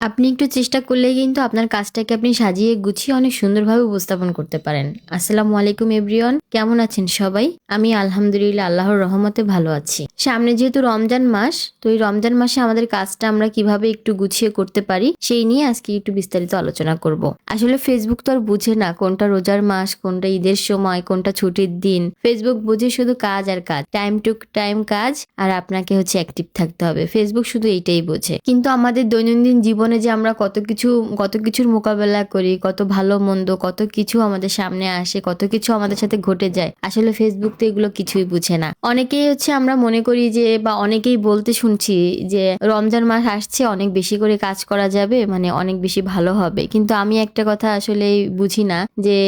আপনি একটু চেষ্টা করলেই কিন্তু আপনার কাজটাকে আপনি সাজিয়ে গুছিয়ে অনেক সুন্দরভাবে উপস্থাপন করতে পারেন। আসসালামু আলাইকুম এভরিওয়ান, কেমন আছেন সবাই? আমি আলহামদুলিল্লাহ আল্লাহর রহমতে ভালো আছি। সামনে যেহেতু রমজান মাস, তো এই রমজান মাসে আমাদের কাজটা আমরা কীভাবে একটু গুছিয়ে করতে পারি, সেই নিয়ে আজকে একটু বিস্তারিত আলোচনা করব। আসলে ফেসবুক তো আর বুঝে না কোনটা রোজার মাস, কোনটা ঈদের সময়, কোনটা ছুটির দিন। ফেসবুক বুঝে শুধু কাজ আর কাজ টাইম টু টাইম কাজ, আর আপনাকে হচ্ছে অ্যাক্টিভ থাকতে হবে। ফেসবুক শুধু এইটাই বোঝে। কিন্তু আমাদের দৈনন্দিন জীবনে যে আমরা কত কিছু, কত কিছুর মোকাবেলা করি, কত ভালো মন্দ, কত কিছু আমাদের সামনে আসে, কত কিছু আমাদের সাথে ঘটে যায়, আসলে ফেসবুক তো এগুলো কিছুই বুঝে না। অনেকেই হচ্ছে আমরা মনে করি যে, বা অনেকেই বলতে শুনছি যে, রমজান মাস আসছে, অনেক বেশি করে কাজ করা যাবে মানে অনেক বেশি ভালো হবে। কিন্তু আমি একটা কথা আসলে বুঝি না, যে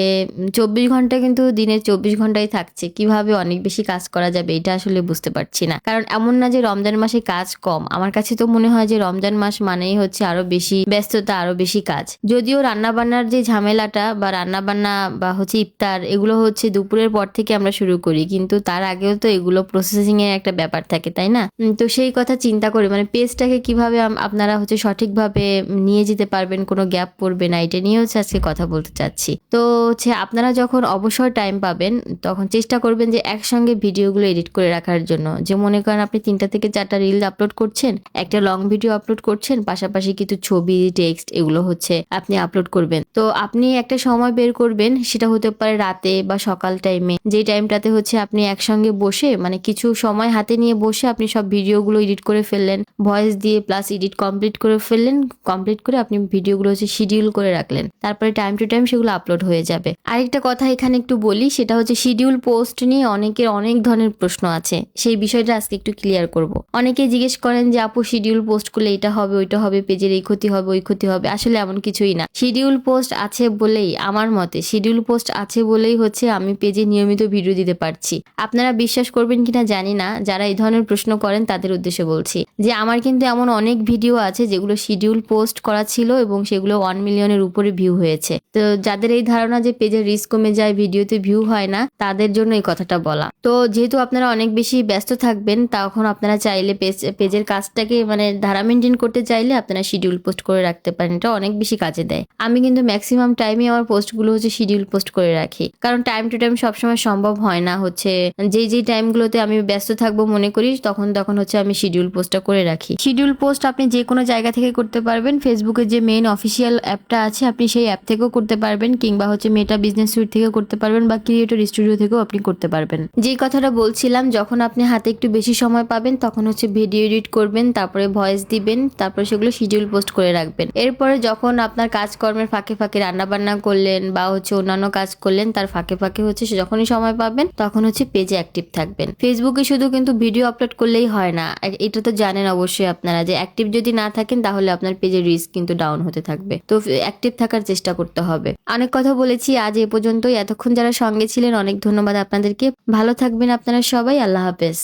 চব্বিশ ঘণ্টা কিন্তু দিনের চব্বিশ ঘন্টাই থাকছে, কীভাবে অনেক বেশি কাজ করা যাবে এটা আসলে বুঝতে পারছি না। কারণ এমন না যে রমজান মাসে কাজ কম, আমার কাছে তো মনে হয় যে রমজান মাস মানেই হচ্ছে আরও বেশি, ব্যস্ততা আরও বেশি কাজ। যদিও রান্না বান্নার যে ঝামেলাটা বা রান্না বান্না বা হচ্ছে ইফতার, এগুলো হচ্ছে দুপুরের পর থেকে আমরা শুরু করি, কিন্তু তার আগেও তো এগুলো প্রসেসিং এর একটা ব্যাপার থাকে, তাই না? তো সেই কথা চিন্তা করে মানে পেজটাকে কীভাবে আপনারা হচ্ছে সঠিকভাবে নিয়ে যেতে পারবেন, কোনো গ্যাপ পড়বে না, এটা নিয়ে হচ্ছে আজকে কথা বলতে চাচ্ছি। তো হচ্ছে আপনারা যখন অবসর টাইম পাবেন, তখন চেষ্টা করবেন যে একসঙ্গে ভিডিওগুলো এডিট করে রাখার জন্য। যে মনে করেন আপনি তিনটা থেকে চারটা রিল আপলোড করছেন, একটা লং ভিডিও আপলোড করছেন, পাশাপাশি কিছু ছবি টেক্সট এগুলো হচ্ছে আপনি আপলোড করবেন। তো আপনি একটা সময় বের করবেন, সেটা হতে পারে রাতে বা সকাল টাইমে যে টাইমটাতে হচ্ছে আপনি একসঙ্গে বসে মানে কিছু সময় হাতে নিয়ে বসে আপনি সব ভিডিওগুলো এডিট করে ফেললেন ভয়েস দিয়ে প্লাস এডিট কমপ্লিট করে ফেললেন কমপ্লিট করে আপনি ভিডিওগুলো হচ্ছে শিডিউল করে রাখলেন। তারপরে টাইম টু টাইম সেগুলো আপলোড হয়ে যাবে। আরেকটা কথা এখানে একটু বলি, সেটা হচ্ছে শিডিউল পোস্ট নিয়ে অনেকের অনেক ধরনের প্রশ্ন আছে। সেই বিষয়টা আজকে একটু ক্লিয়ার করব। অনেকে জিজ্ঞেস করেন যে, আপু শিডিউল পোস্ট করলে এটা হবে, ওইটা হবে পেজের এই ক্ষতি হবে, ওই ক্ষতি হবে, আসলে এমন কিছুই না। শিডিউল পোস্ট আছে বলেই, আমার মতে শিডিউল পোস্ট আছে বলেই হচ্ছে আমি পেজে নিয়মিত ভিডিও দিতে পারছি। আপনারা বিশ্বাস করবেন কিনা জানি না, যারা এই ধরনের প্রশ্ন করেন তাদের উদ্দেশ্যে বলছি যে আমার কিন্তু এমন অনেক ভিডিও আছে যেগুলো শিডিউল পোস্ট করা ছিল এবং সেগুলো ওয়ান মিলিয়নের উপরে ভিউ হয়েছে। তো যাদের এই ধারণা যে পেজের রিস্ক কমে যায় ভিডিওতে ভিউ হয় না, তাদের জন্য এই কথাটা বলা। তো যেহেতু আপনারা অনেক বেশি ব্যস্ত থাকবেন, তখন আপনারা চাইলে পেজ পেজের কাজটাকে মানে ধারা মেনটেন করতে চাইলে আপনারা শিডিউল পোস্ট করে রাখতে পারেন, এটা অনেক বেশি কাজে দেয়। আমি কিন্তু ম্যাক্সিমাম টাইমে আমার পোস্টগুলো হচ্ছে শিডিউল পোস্ট করে রাখি। কারণ টাইম টু টাইম সবসময় সম্ভব হয় না হচ্ছে যে যেই টাইমগুলোতে আমি ব্যস্ত থাকব মনে করি, তখন তখন হচ্ছে আমি শিডিউল পোস্টটা করে রাখি। শিডিউল পোস্ট আপনি যে কোনো জায়গা থেকে করতে পারবেন ফেসবুকের যে মেইন অফিসিয়াল অ্যাপটা আছে, আপনি সেই অ্যাপ থেকেও করতে পারবেন, কিংবা হচ্ছে মেটা বিজনেস সুইট থেকে করতে পারবেন, বা ক্রিয়েটর স্টুডিও থেকেও আপনি করতে পারবেন। যেই কথাটা বলছিলাম, যখন আপনি হাতে একটু বেশি সময় পাবেন, তখন হচ্ছে ভিডিও এডিট করবেন, তারপরে ভয়েস দিবেন, তারপরে সেগুলো শিডিউল পোস্ট করে রাখবেন। এরপরে যখন আপনার কাজকর্মের ফাঁকে ফাঁকে রান্না বান্না করলেন বা হচ্ছে অন্যান্য কাজ করলেন, তার ফাঁকে ফাঁকে হচ্ছে যখনই সময় পাবেন, তখন হচ্ছে পেজে অ্যাক্টিভ থাকবেন। ফেসবুকে শুধু কিন্তু ভিডিও আপলোড করলেই হয় না। এটা তো জানেন অবশ্যই আপনারা যে অ্যাক্টিভ যদি না থাকেন, তাহলে আপনার পেজের রিস্ক কিন্তু ডাউন হতে থাকবে। তো অ্যাক্টিভ থাকার চেষ্টা করতে হবে। অনেক কথা বলেছি, আজ এ পর্যন্তই। এতক্ষণ যারা সঙ্গে ছিলেন, অনেক ধন্যবাদ আপনাদেরকে। ভালো থাকবেন আপনারা সবাই। আল্লাহ হাফেজ।